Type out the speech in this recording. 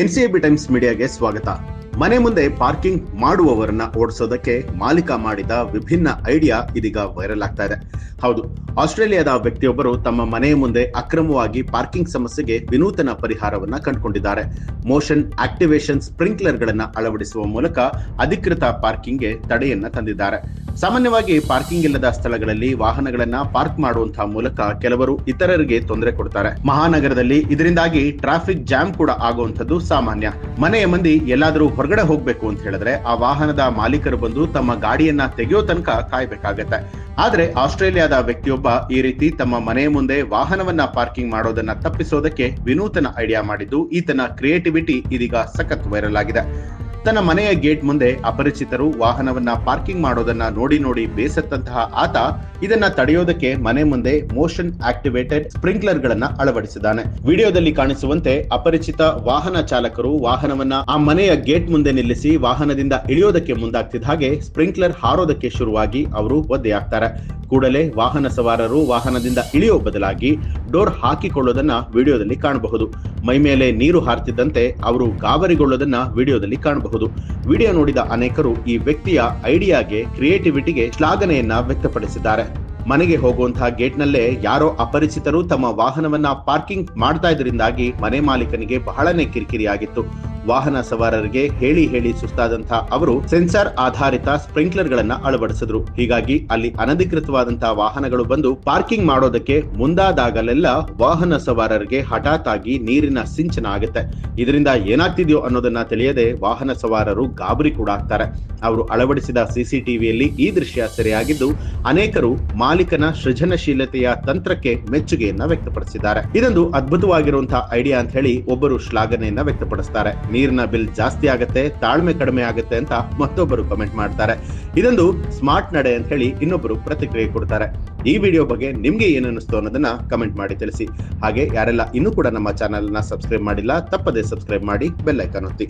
ಎನ್ಸಿಎಬಿ times ಮೀಡಿಯಾಗೆ ಸ್ವಾಗತ. ಮನೆ ಮುಂದೆ ಪಾರ್ಕಿಂಗ್ ಮಾಡುವವರನ್ನ ಓಡಿಸೋದಕ್ಕೆ ಮಾಲೀಕ ಮಾಡಿದ ವಿಭಿನ್ನ ಐಡಿಯಾ ಇದೀಗ ವೈರಲ್ ಆಗ್ತಾ ಇದೆ. ಹೌದು, ಆಸ್ಟ್ರೇಲಿಯಾದ ವ್ಯಕ್ತಿಯೊಬ್ಬರು ತಮ್ಮ ಮನೆಯ ಮುಂದೆ ಅಕ್ರಮವಾಗಿ ಪಾರ್ಕಿಂಗ್ ಸಮಸ್ಯೆಗೆ ವಿನೂತನ ಪರಿಹಾರವನ್ನ ಕಂಡುಕೊಂಡಿದ್ದಾರೆ. ಮೋಷನ್ ಆಕ್ಟಿವೇಶನ್ ಸ್ಪ್ರಿಂಕ್ಲರ್ ಗಳನ್ನ ಅಳವಡಿಸುವ ಮೂಲಕ ಅಧಿಕೃತ ಪಾರ್ಕಿಂಗ್ಗೆ ತಡೆಯನ್ನ ತಂದಿದ್ದಾರೆ. ಸಾಮಾನ್ಯವಾಗಿ ಪಾರ್ಕಿಂಗ್ ಇಲ್ಲದ ಸ್ಥಳಗಳಲ್ಲಿ ವಾಹನಗಳನ್ನ ಪಾರ್ಕ್ ಮಾಡುವಂತಹ ಮೂಲಕ ಕೆಲವರು ಇತರರಿಗೆ ತೊಂದರೆ ಕೊಡ್ತಾರೆ. ಮಹಾನಗರದಲ್ಲಿ ಇದರಿಂದಾಗಿ ಟ್ರಾಫಿಕ್ ಜಾಮ್ ಕೂಡ ಆಗುವಂತದ್ದು ಸಾಮಾನ್ಯ. ಮನೆಯ ಮಂದಿ ಎಲ್ಲಾದರೂ ಹೊರಗಡೆ ಹೋಗ್ಬೇಕು ಅಂತ ಹೇಳಿದ್ರೆ ಆ ವಾಹನದ ಮಾಲೀಕರು ಬಂದು ತಮ್ಮ ಗಾಡಿಯನ್ನ ತೆಗೆಯೋ ತನಕ ಕಾಯ್ಬೇಕಾಗತ್ತೆ. ಆದ್ರೆ ಆಸ್ಟ್ರೇಲಿಯಾದ ವ್ಯಕ್ತಿಯೊಬ್ಬ ಈ ರೀತಿ ತಮ್ಮ ಮನೆ ಮುಂದೆ ವಾಹನವನ್ನ ಪಾರ್ಕಿಂಗ್ ಮಾಡೋದನ್ನ ತಪ್ಪಿಸೋದಕ್ಕೆ ವಿನೂತನ ಐಡಿಯಾ ಮಾಡಿದ್ದು, ಈತನ ಕ್ರಿಯೇಟಿವಿಟಿ ಇದೀಗ ಸಖತ್ ವೈರಲ್ ಆಗಿದೆ. ತನ್ನ ಮನೆಯ ಗೇಟ್ ಮುಂದೆ ಅಪರಿಚಿತರು ವಾಹನವನ್ನ ಪಾರ್ಕಿಂಗ್ ಮಾಡೋದನ್ನ ನೋಡಿ ನೋಡಿ ಬೇಸತ್ತಂತಹ ಆತ ಇದನ್ನ ತಡೆಯೋದಕ್ಕೆ ಮನೆ ಮುಂದೆ ಮೋಷನ್ ಆಕ್ಟಿವೇಟೆಡ್ ಸ್ಪ್ರಿಂಕ್ಲರ್ ಗಳನ್ನ ಅಳವಡಿಸಿದ್ದಾನೆ. ವಿಡಿಯೋದಲ್ಲಿ ಕಾಣಿಸುವಂತೆ ಅಪರಿಚಿತ ವಾಹನ ಚಾಲಕರು ವಾಹನವನ್ನ ಆ ಮನೆಯ ಗೇಟ್ ಮುಂದೆ ನಿಲ್ಲಿಸಿ ವಾಹನದಿಂದ ಇಳಿಯೋದಕ್ಕೆ ಮುಂದಾಗ್ತಿದ್ದ ಹಾಗೆ ಸ್ಪ್ರಿಂಕ್ಲರ್ ಹಾರೋದಕ್ಕೆ ಶುರುವಾಗಿ ಅವರು ಒದ್ದೆಯಾಗ್ತಾರೆ. ಕೂಡಲೇ ವಾಹನ ಸವಾರರು ವಾಹನದಿಂದ ಇಳಿಯೋ ಬದಲಾಗಿ ಡೋರ್ ಹಾಕಿಕೊಳ್ಳೋದನ್ನ ವಿಡಿಯೋದಲ್ಲಿ ಕಾಣಬಹುದು. ಮೈ ಮೇಲೆ ನೀರು ಹಾರ್ತಿದ್ದಂತೆ ಅವರು ಗಾಬರಿಗೊಳ್ಳೋದನ್ನ ವಿಡಿಯೋದಲ್ಲಿ ಕಾಣಬಹುದು. ವಿಡಿಯೋ ನೋಡಿದ ಅನೇಕರು ಈ ವ್ಯಕ್ತಿಯ ಐಡಿಯಾಗೆ, ಕ್ರಿಯೇಟಿವಿಟಿಗೆ ಶ್ಲಾಘನೆಯನ್ನ ವ್ಯಕ್ತಪಡಿಸಿದ್ದಾರೆ. ಮನೆಗೆ ಹೋಗುವಂತಹ ಗೇಟ್ನಲ್ಲೇ ಯಾರೋ ಅಪರಿಚಿತರು ತಮ್ಮ ವಾಹನವನ್ನ ಪಾರ್ಕಿಂಗ್ ಮಾಡ್ತಾ ಇದರಿಂದಾಗಿ ಮನೆ ಮಾಲೀಕನಿಗೆ ಬಹಳನೇ ಕಿರಿಕಿರಿಯಾಗಿತ್ತು. ವಾಹನ ಸವಾರರಿಗೆ ಹೇಳಿ ಹೇಳಿ ಸುಸ್ತಾದಂತಹ ಅವರು ಸೆನ್ಸಾರ್ ಆಧಾರಿತ ಸ್ಪ್ರಿಂಕ್ಲರ್ ಗಳನ್ನ ಅಳವಡಿಸಿದ್ರು. ಹೀಗಾಗಿ ಅಲ್ಲಿ ಅನಧಿಕೃತವಾದಂತಹ ವಾಹನಗಳು ಬಂದು ಪಾರ್ಕಿಂಗ್ ಮಾಡೋದಕ್ಕೆ ಮುಂದಾದಾಗಲೆಲ್ಲ ವಾಹನ ಸವಾರರಿಗೆ ಹಠಾತ್ ಆಗಿ ನೀರಿನ ಸಿಂಚನ ಆಗುತ್ತೆ. ಇದರಿಂದ ಏನಾಗ್ತಿದೆಯೋ ಅನ್ನೋದನ್ನ ತಿಳಿಯದೆ ವಾಹನ ಸವಾರರು ಗಾಬರಿ ಕೂಡ ಆಗ್ತಾರೆ. ಅವರು ಅಳವಡಿಸಿದ ಸಿಸಿಟಿವಿಯಲ್ಲಿ ಈ ದೃಶ್ಯ ಸೆರೆಯಾಗಿದ್ದು, ಅನೇಕರು ಮಾಲೀಕನ ಸೃಜನಶೀಲತೆಯ ತಂತ್ರಕ್ಕೆ ಮೆಚ್ಚುಗೆಯನ್ನ ವ್ಯಕ್ತಪಡಿಸಿದ್ದಾರೆ. ಇದೊಂದು ಅದ್ಭುತವಾಗಿರುವಂತಹ ಐಡಿಯಾ ಅಂತ ಹೇಳಿ ಒಬ್ಬರು ಶ್ಲಾಘನೆಯನ್ನ ವ್ಯಕ್ತಪಡಿಸ್ತಾರೆ. ನೀರಿನ ಬಿಲ್ ಜಾಸ್ತಿ ಆಗುತ್ತೆ, ತಾಳ್ಮೆ ಕಡಿಮೆ ಆಗುತ್ತೆ ಅಂತ ಮತ್ತೊಬ್ಬರು ಕಮೆಂಟ್ ಮಾಡ್ತಾರೆ. ಇದೊಂದು ಸ್ಮಾರ್ಟ್ ನಡೆ ಅಂತ ಹೇಳಿ ಇನ್ನೊಬ್ಬರು ಪ್ರತಿಕ್ರಿಯೆ ಕೊಡ್ತಾರೆ. ಈ ವಿಡಿಯೋ ಬಗ್ಗೆ ನಿಮ್ಗೆ ಏನಿಸ್ತು ಅನ್ನೋದನ್ನ ಕಮೆಂಟ್ ಮಾಡಿ ತಿಳಿಸಿ. ಹಾಗೆ ಯಾರೆಲ್ಲ ಇನ್ನೂ ಕೂಡ ನಮ್ಮ ಚಾನೆಲ್ನ ಸಬ್ಸ್ಕ್ರೈಬ್ ಮಾಡಿಲ್ಲ, ತಪ್ಪದೆ ಸಬ್ಸ್ಕ್ರೈಬ್ ಮಾಡಿ ಬೆಲ್ಲೈಕನ್ ಒತ್ತಿ.